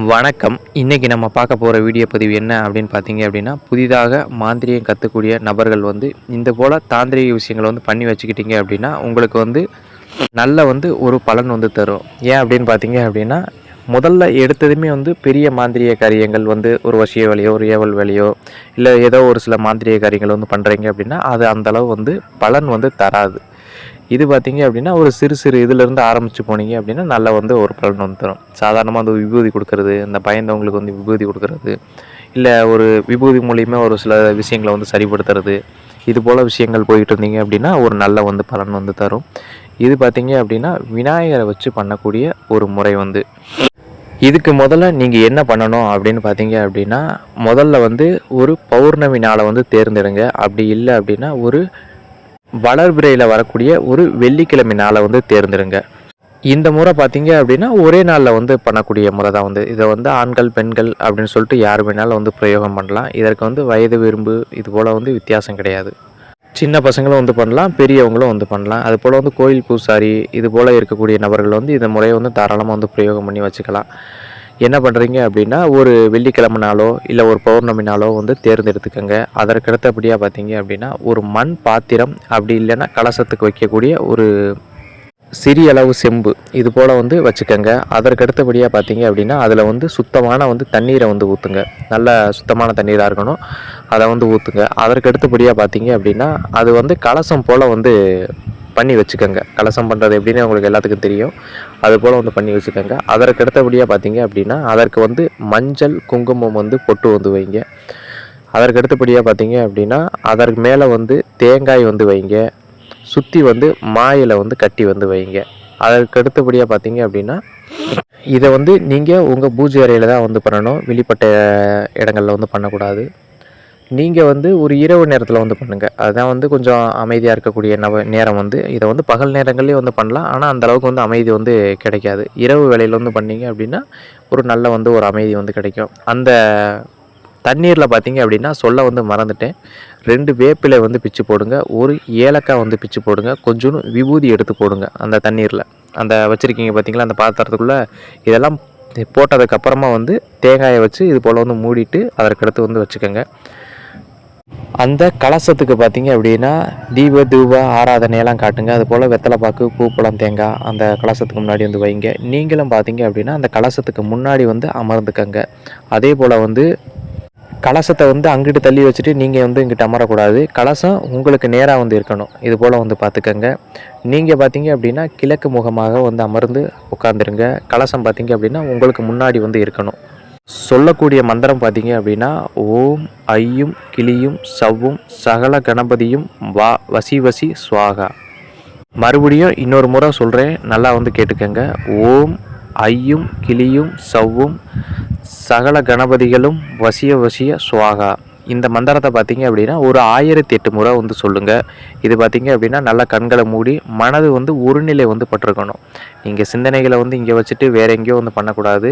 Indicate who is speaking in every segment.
Speaker 1: வணக்கம். இன்றைக்கி நம்ம பார்க்க போகிற வீடியோ பதிவு என்ன அப்படின்னு பார்த்தீங்க அப்படின்னா புதிதாக மாந்திரியம் கற்றுக்கூடிய நபர்கள் வந்து இந்த போல் தாந்திரிக விஷயங்களை வந்து பண்ணி வச்சுக்கிட்டீங்க அப்படின்னா உங்களுக்கு வந்து நல்ல வந்து ஒரு பலன் வந்து தரும். ஏன் அப்படின்னு பார்த்தீங்க அப்படின்னா முதல்ல எடுத்ததுமே வந்து பெரிய மாந்திரிய காரியங்கள் வந்து ஒரு வசிய வேலையோ ஒரு ஏவல் வேலையோ இல்லை ஏதோ ஒரு சில மாந்திரிய காரியங்கள் வந்து பண்ணுறீங்க அப்படின்னா அது அந்தளவு வந்து பலன் வந்து தராது. இது பார்த்தீங்க அப்படின்னா ஒரு சிறு சிறு இதிலேருந்து ஆரம்பித்து போனீங்க அப்படின்னா நல்லா வந்து ஒரு பலன் வந்து தரும். சாதாரணமாக அந்த விபூதி கொடுக்கறது இந்த பயந்தவங்களுக்கு வந்து விபூதி கொடுக்கறது இல்லை ஒரு விபூதி மூலியமா ஒரு சில விஷயங்களை வந்து சரிப்படுத்துறது இது போல் விஷயங்கள் போயிட்டு இருந்தீங்க அப்படின்னா ஒரு நல்ல வந்து பலன் வந்து தரும். இது பார்த்தீங்க அப்படின்னா விநாயகரை வச்சு பண்ணக்கூடிய ஒரு முறை வந்து. இதுக்கு முதல்ல நீங்கள் என்ன பண்ணணும் அப்படின்னு பார்த்தீங்க அப்படின்னா முதல்ல வந்து ஒரு பௌர்ணமி நாளை வந்து தேர்ந்தெடுங்க. அப்படி இல்லை அப்படின்னா ஒரு வளர்பிறையில் வரக்கூடிய ஒரு வெள்ளிக்கிழமை நாளை வந்து தேர்ந்தெடுங்க. இந்த முறை பார்த்தீங்க அப்படின்னா ஒரே நாளில் வந்து பண்ணக்கூடிய முறை தான் வந்து. இதை வந்து ஆண்கள் பெண்கள் அப்படின்னு சொல்லிட்டு யார் வேணாலும் வந்து பிரயோகம் பண்ணலாம். இதற்கு வந்து வயது விரும்பு இது போல் வந்து வித்தியாசம் கிடையாது. சின்ன பசங்களும் வந்து பண்ணலாம் பெரியவங்களும் வந்து பண்ணலாம். அது போல் வந்து கோயில் பூசாரி இது போல் இருக்கக்கூடிய நபர்கள் வந்து இந்த முறையை வந்து தாராளமாக வந்து பிரயோகம் பண்ணி வச்சுக்கலாம். என்ன பண்ணுறீங்க அப்படின்னா ஒரு வெள்ளிக்கிழமை நாளோ இல்லை ஒரு பௌர்ணமி நாளோ வந்து தேர்ந்தெடுத்துக்கோங்க. அதற்கு அடுத்தபடியாக பார்த்தீங்க அப்படின்னா ஒரு மண் பாத்திரம் அப்படி இல்லைன்னா கலசத்துக்கு வைக்கக்கூடிய ஒரு சிறிய அளவு செம்பு இது போல் வந்து வச்சுக்கோங்க. அதற்கடுத்தபடியாக பார்த்தீங்க அப்படின்னா அதில் வந்து சுத்தமான வந்து தண்ணீரை வந்து ஊற்றுங்க நல்ல சுத்தமான தண்ணீராக இருக்கணும். அதை வந்து ஊற்றுங்க அதற்கு அடுத்தபடியாக பார்த்தீங்க அப்படின்னா அது வந்து கலசம் போல் வந்து பண்ணி வச்சுக்கோங்க. கலசம் பண்ணுறது எப்படின்னு உங்களுக்கு எல்லாத்துக்கும் தெரியும். அது போல் வந்து பண்ணி வச்சுக்கோங்க. அதற்கு அடுத்தபடியாக பார்த்தீங்க அப்படின்னா அதற்கு வந்து மஞ்சள் குங்குமம் வந்து பொட்டு வந்து வைங்க. அதற்கு அடுத்தபடியாக பார்த்தீங்க அப்படின்னா அதற்கு மேலே வந்து தேங்காய் வந்து வைங்க. சுற்றி வந்து மாயில வந்து கட்டி வந்து வைங்க. அதற்கு அடுத்தபடியாக பார்த்தீங்க அப்படின்னா இதை வந்து நீங்கள் உங்கள் பூஜை அறையில் தான் வந்து பண்ணணும். வெளிப்பட்ட இடங்களில் வந்து பண்ணக்கூடாது. நீங்கள் வந்து ஒரு இரவு நேரத்தில் வந்து பண்ணுங்கள் அதுதான் வந்து கொஞ்சம் அமைதியாக இருக்கக்கூடிய நவ நேரம் வந்து. இதை வந்து பகல் நேரங்கள்லேயும் வந்து பண்ணலாம். ஆனால் அந்த அளவுக்கு வந்து அமைதி வந்து கிடைக்காது. இரவு வேலையில் வந்து பண்ணீங்க அப்படின்னா ஒரு நல்ல வந்து ஒரு அமைதி வந்து கிடைக்கும். அந்த தண்ணீரில் பார்த்தீங்க அப்படின்னா சொல்ல வந்து மறந்துட்டேன். ரெண்டு வேப்பிலை வந்து பிச்சு போடுங்க. ஒரு ஏலக்காய் வந்து பிச்சு போடுங்க. கொஞ்சோன்னு விபூதி எடுத்து போடுங்க அந்த தண்ணீரில். அந்த வச்சுருக்கீங்க பார்த்தீங்களா அந்த பாத்திரத்துக்குள்ளே இதெல்லாம் போட்டதுக்கப்புறமா வந்து தேங்காயை வச்சு இது போல் வந்து மூடிட்டு அதற்கடுத்து வந்து வச்சுக்கோங்க. அந்த கலசத்துக்கு பார்த்தீங்க அப்படின்னா தீப தூப ஆராதனையெல்லாம் காட்டுங்க. அது போல் வெத்தலைப்பாக்கு பூப்பழம் தேங்காய் அந்த கலசத்துக்கு முன்னாடி வந்து வைங்க. நீங்களும் பார்த்தீங்க அப்படின்னா அந்த கலசத்துக்கு முன்னாடி வந்து அமர்ந்துக்கங்க. அதே போல் வந்து கலசத்தை வந்து அங்கிட்டு தள்ளி வச்சுட்டு நீங்கள் வந்து இங்கிட்ட அமரக்கூடாது. கலசம் உங்களுக்கு நேராக வந்து இருக்கணும். இது போல் வந்து பார்த்துக்கங்க. நீங்கள் பார்த்தீங்க அப்படின்னா கிழக்கு முகமாக வந்து அமர்ந்து உட்காந்துருங்க கலசம் பார்த்தீங்க அப்படின்னா உங்களுக்கு முன்னாடி வந்து இருக்கணும். சொல்லக்கூடிய மந்திரம் பார்த்தீங்க அப்படின்னா ஓம் ஐயும் கிளியும் சவ்வும் சகல கணபதியும் வா வசி வசி சுவாகா. மறுபடியும் இன்னொரு முறை சொல்கிறேன் நல்லா வந்து கேட்டுக்கங்க. ஓம் ஐயும் கிளியும் சவ்வும் சகல கணபதிகளும் வசிய வசிய சுவாகா. இந்த மந்திரத்தை பார்த்தீங்க அப்படின்னா ஒரு ஆயிரத்தி எட்டு முறை வந்து சொல்லுங்கள் இது பார்த்தீங்க அப்படின்னா நல்லா கண்களை மூடி மனது வந்து ஒருநிலை வந்து பட்டிருக்கணும். நீங்கள் சிந்தனைகளை வந்து இங்கே வச்சுட்டு வேற எங்கேயோ வந்து பண்ணக்கூடாது.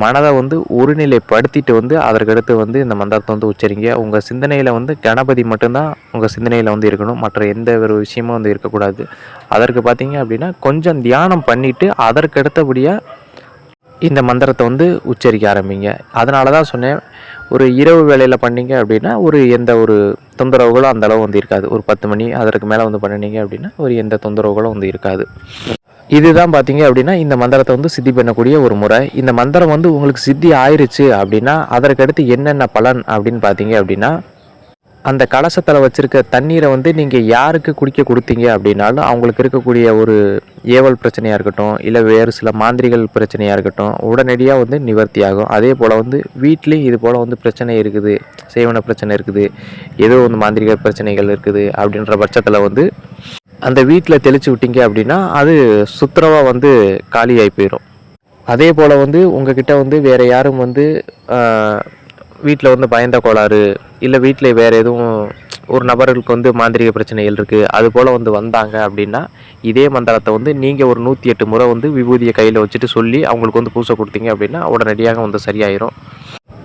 Speaker 1: மனதை வந்து ஒருநிலைப்படுத்திட்டு வந்து அதற்கடுத்து வந்து இந்த மந்திரத்தை வந்து உச்சரிங்க. உங்கள் சிந்தனையில் வந்து கணபதி மட்டும்தான் உங்கள் சிந்தனையில் வந்து இருக்கணும். மற்ற எந்த ஒரு விஷயமும் வந்து இருக்கக்கூடாது. அதற்கு பார்த்தீங்க அப்படின்னா கொஞ்சம் தியானம் பண்ணிவிட்டு அதற்கடுத்தபடியாக இந்த மந்திரத்தை வந்து உச்சரிக்க ஆரம்பிங்க. அதனால தான் சொன்னேன் ஒரு இரவு வேலையில் பண்ணீங்க அப்படின்னா ஒரு எந்த ஒரு தொந்தரவுகளும் அந்தளவு வந்து இருக்காது. ஒரு பத்து மணி அதற்கு மேலே வந்து பண்ணினீங்க அப்படின்னா ஒரு எந்த தொந்தரவுகளும் வந்து இருக்காது. இதுதான் பார்த்தீங்க அப்படின்னா இந்த மந்திரத்தை வந்து சித்தி பண்ணக்கூடிய ஒரு முறை. இந்த மந்திரம் வந்து உங்களுக்கு சித்தி ஆயிருச்சு அப்படின்னா அதற்கடுத்து என்னென்ன பலன் அப்படின்னு பார்த்தீங்க அப்படின்னா அந்த கலசத்தில் வச்சுருக்க தண்ணீரை வந்து நீங்கள் யாருக்கு குடிக்க கொடுத்தீங்க அப்படின்னாலும் அவங்களுக்கு இருக்கக்கூடிய ஒரு ஏவல் பிரச்சனையாக இருக்கட்டும் இல்லை வேறு சில மாந்திரிகள் பிரச்சனையாக இருக்கட்டும் உடனடியாக வந்து நிவர்த்தி ஆகும். அதே போல் வந்து வீட்லேயும் இது போல் வந்து பிரச்சனை இருக்குது சேவன பிரச்சனை இருக்குது ஏதோ வந்து மாந்திரிகள் பிரச்சனைகள் இருக்குது அப்படின்ற பட்சத்தில் வந்து அந்த வீட்டில் தெளித்து விட்டீங்க அப்படின்னா அது சுத்தரவாக வந்து காலியாகி போயிடும் அதே போல் வந்து உங்ககிட்ட வந்து வேறு யாரும் வந்து வீட்டில் வந்து பயந்த கோளாறு இல்லை வீட்டில் வேறு எதுவும் ஒரு நபர்களுக்கு வந்து மாந்திரிக பிரச்சனைகள் இருக்குது அது போல் வந்து வந்தாங்க அப்படின்னா இதே மந்திரத்தை வந்து நீங்கள் ஒரு நூற்றி எட்டு முறை வந்து விபூதியை கையில் வச்சுட்டு சொல்லி அவங்களுக்கு வந்து பூசை கொடுத்தீங்க அப்படின்னா உடனடியாக வந்து சரியாயிரும்.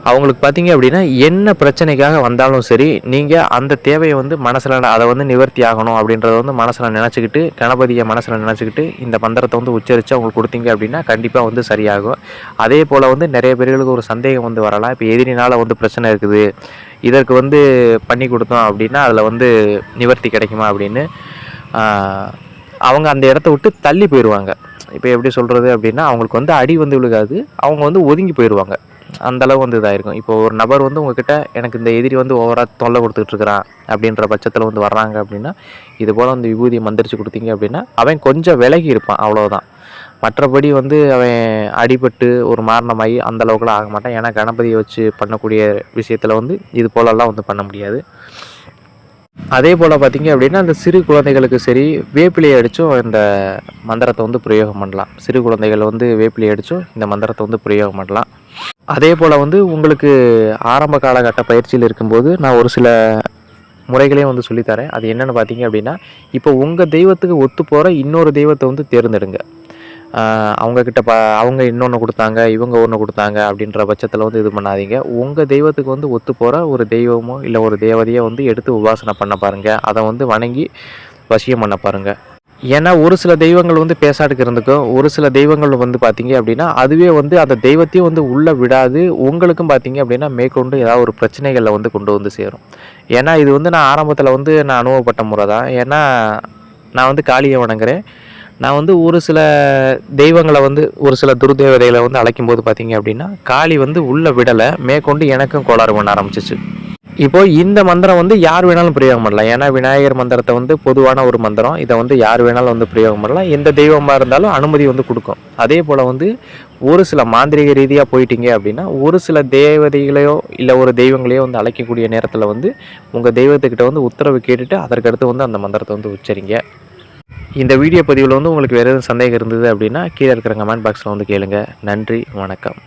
Speaker 1: அவங்களுக்கு பார்த்தீங்க அப்படின்னா என்ன பிரச்சனைக்காக வந்தாலும் சரி நீங்கள் அந்த தேவையை வந்து மனசில் அதை வந்து நிவர்த்தி ஆகணும் அப்படின்றத வந்து மனசில் நினச்சிக்கிட்டு கணபதியை மனசில் நினச்சிக்கிட்டு இந்த மந்திரத்தை வந்து உச்சரித்து அவங்களுக்கு கொடுத்தீங்க அப்படின்னா கண்டிப்பாக வந்து சரியாகும். அதே போல் வந்து நிறைய பேர்களுக்கு ஒரு சந்தேகம் வந்து வரலாம். இப்போ எதிரினால் வந்து பிரச்சனை இருக்குது. இதற்கு வந்து பண்ணி கொடுத்தோம் அப்படின்னா அதில் வந்து நிவர்த்தி கிடைக்குமா அப்படின்னு அவங்க அந்த இடத்த விட்டு தள்ளி போயிடுவாங்க. இப்போ எப்படி சொல்கிறது அப்படின்னா அவங்களுக்கு வந்து அடி வந்து விழுகாது. அவங்க வந்து ஒதுங்கி போயிடுவாங்க. அந்தளவு வந்து இதாகிருக்கும் இப்போ ஒரு நபர் வந்து உங்ககிட்ட எனக்கு இந்த எதிரி வந்து ஓவராக தொல்லை கொடுத்துட்டு இருக்கிறான் அப்படின்ற பட்சத்தில் வந்து வர்றாங்க அப்படின்னா இது போல் வந்து விபூதியை மந்திரிச்சு கொடுத்தீங்க அப்படின்னா அவன் கொஞ்சம் விலகி இருப்பான் அவ்வளோதான் மற்றபடி வந்து அவன் அடிபட்டு ஒரு மாரணமாகி அந்த அளவுக்குலாம் ஆக மாட்டான். ஏன்னா கணபதியை வச்சு பண்ணக்கூடிய விஷயத்தில் வந்து இது போலலாம் வந்து பண்ண முடியாது. அதே போல் பார்த்தீங்க அப்படின்னா அந்த சிறு குழந்தைகளுக்கு சரி வேப்பிலையை அடித்தும் இந்த மந்திரத்தை வந்து பிரயோகம் பண்ணலாம். சிறு குழந்தைகள் வந்து வேப்பிலையை அடித்தும் இந்த மந்திரத்தை வந்து பிரயோகம் பண்ணலாம். அதே போல் வந்து உங்களுக்கு ஆரம்ப காலகட்ட பயிற்சியில் இருக்கும்போது நான் ஒரு சில முறைகளையும் வந்து சொல்லித்தரேன். அது என்னென்னு பார்த்தீங்க அப்படின்னா இப்போ உங்கள் தெய்வத்துக்கு ஒத்து போகிற இன்னொரு தெய்வத்தை வந்து தேர்ந்தெடுங்க. அவங்கக்கிட்ட ப அவங்க இன்னொன்று கொடுத்தாங்க இவங்க ஒன்று கொடுத்தாங்க அப்படின்ற பட்சத்தில் வந்து இது பண்ணாதீங்க. உங்கள் தெய்வத்துக்கு வந்து ஒத்து போகிற ஒரு தெய்வமோ இல்லை ஒரு தேவதையோ வந்து எடுத்து உபாசனை பண்ண பாருங்கள் அதை வந்து வணங்கி வசியம் பண்ண பாருங்கள் ஏன்னா ஒரு சில தெய்வங்கள் வந்து பேசாட்டுக்கு இருந்துக்கும் ஒரு சில தெய்வங்கள் வந்து பார்த்தீங்க அப்படின்னா அதுவே வந்து அந்த தெய்வத்தையும் வந்து உள்ளே விடாது. உங்களுக்கும் பார்த்தீங்க அப்படின்னா மேற்கொண்டு ஏதாவது ஒரு பிரச்சனைகளில் வந்து கொண்டு வந்து சேரும். ஏன்னா இது வந்து நான் ஆரம்பத்தில் வந்து நான் அனுபவப்பட்ட முறை தான். ஏன்னா நான் வந்து காளியை வணங்குறேன். நான் வந்து ஒரு சில தெய்வங்களை வந்து ஒரு சில துர்தேவதைகளை வந்து அழைக்கும் போது பார்த்தீங்க அப்படின்னா காளி வந்து உள்ளே விடலை மேற்கொண்டு எனக்கும் கோளாறு பண்ண ஆரம்பிச்சிச்சு. இப்போ இந்த மந்திரம் வந்து யார் வேணாலும் பிரயோகம் பண்ணலாம். ஏன்னா விநாயகர் மந்திரத்தை வந்து பொதுவான ஒரு மந்திரம். இதை வந்து யார் வேணாலும் வந்து பிரயோகம் பண்ணலாம். எந்த தெய்வமாக இருந்தாலும் அனுமதி வந்து கொடுக்கும். அதே போல் வந்து ஒரு சில மாந்திரிக ரீதியாக போயிட்டீங்க அப்படின்னா ஒரு சில தேவதைகளையோ இல்லை ஒரு தெய்வங்களையோ வந்து அழைக்கக்கூடிய நேரத்தில் வந்து உங்கள் தெய்வத்துக்கிட்ட வந்து உத்தரவு கேட்டுட்டு அதற்கடுத்து வந்து அந்த மந்திரத்தை வந்து உச்சரிங்க. இந்த வீடியோ பதிவில் வந்து உங்களுக்கு வேறு எதுவும் சந்தேகம் இருந்தது அப்படின்னா கீழே இருக்கிற கமெண்ட் பாக்ஸில் வந்து கேளுங்கள் நன்றி வணக்கம்.